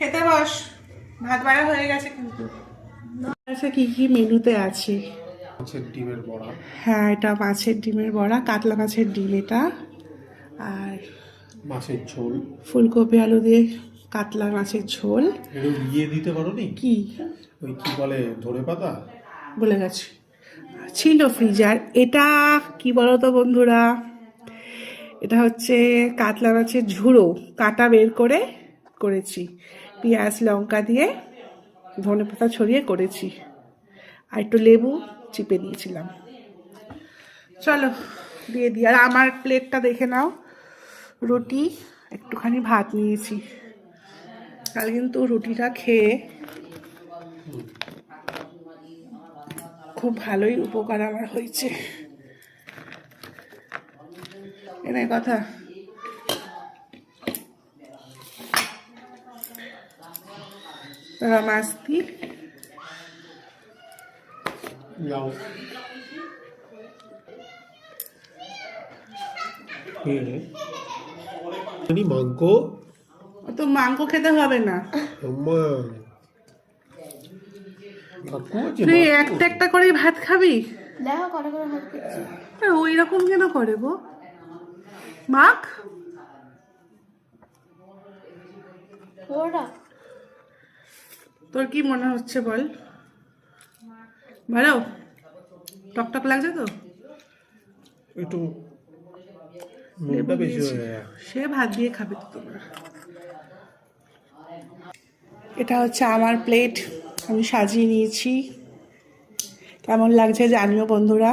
খেতে বস। ভাত বাড়া হয়ে গেছে কিন্তু। আচ্ছা কি কি মেনুতে আছে? মাছের ডিমের বড়া। হ্যাঁ এটা মাছের ডিমের বড়া কাতলা মাছের ডিম এটা। আর মাছের ঝোল। ফুলকপি আলু দিয়ে কাতলা মাছের ঝোল। ইয়ে দিতে পারো নি কি? ওই কি বলে ধরে পাতা? বলে গেছে। ছিল ফ্রিজার এটা কি বলো তো বন্ধুরা? এটা হচ্ছে কাতলা মাছের ঝুড়ো। কাটা বের করে করেছি। পেঁয়াজ, লঙ্কা দিয়ে ধনে পাতা ছড়িয়ে করেছি। আর একটু লেবু চিপে দিয়েছিলাম। চলো, দিয়ে দিই। আর আমার প্লেটটা দেখে নাও। রুটি, একটুখানি ভাত নিয়েছি। কাল কিন্তু রুটিটা খেয়ে খুব ভালোই উপকার আমার হয়েছে। এনে কথা। তারা মাছ মাংক তো মাংস খেতে হবে না। তুই একটা একটা করে ভাত খাবি? দেখো কটা করে ভাত খাচ্ছি। ওই রকম কেন করে গো? মাখ। ওরা। তোর কি মনে হচ্ছে বল? ভালো? টকটক লাগছে তো? একটু সে ভাত দিয়ে খাবে তো তোমরা। এটা হচ্ছে আমার প্লেট আমি সাজিয়ে নিয়েছি। কেমন লাগছে জানিও বন্ধুরা।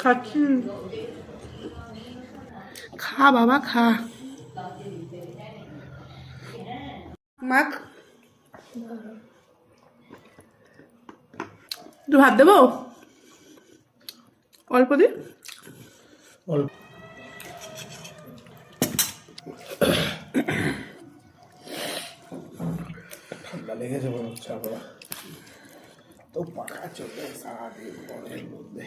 খাচ্ছি। খা বাবা খা। মাখ। একটু ভাত দেবো? অল্প দি? অল্প। ঠান্ডা মনে হচ্ছে তো পাখা চলে সারাদিন বনের মধ্যে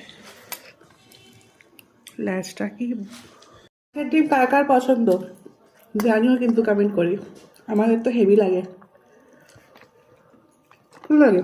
ল্যাচটা কি ডিম কার কার পছন্দ জানিও কিন্তু কমেন্ট করি আমাদের তো হেভি লাগে লাগে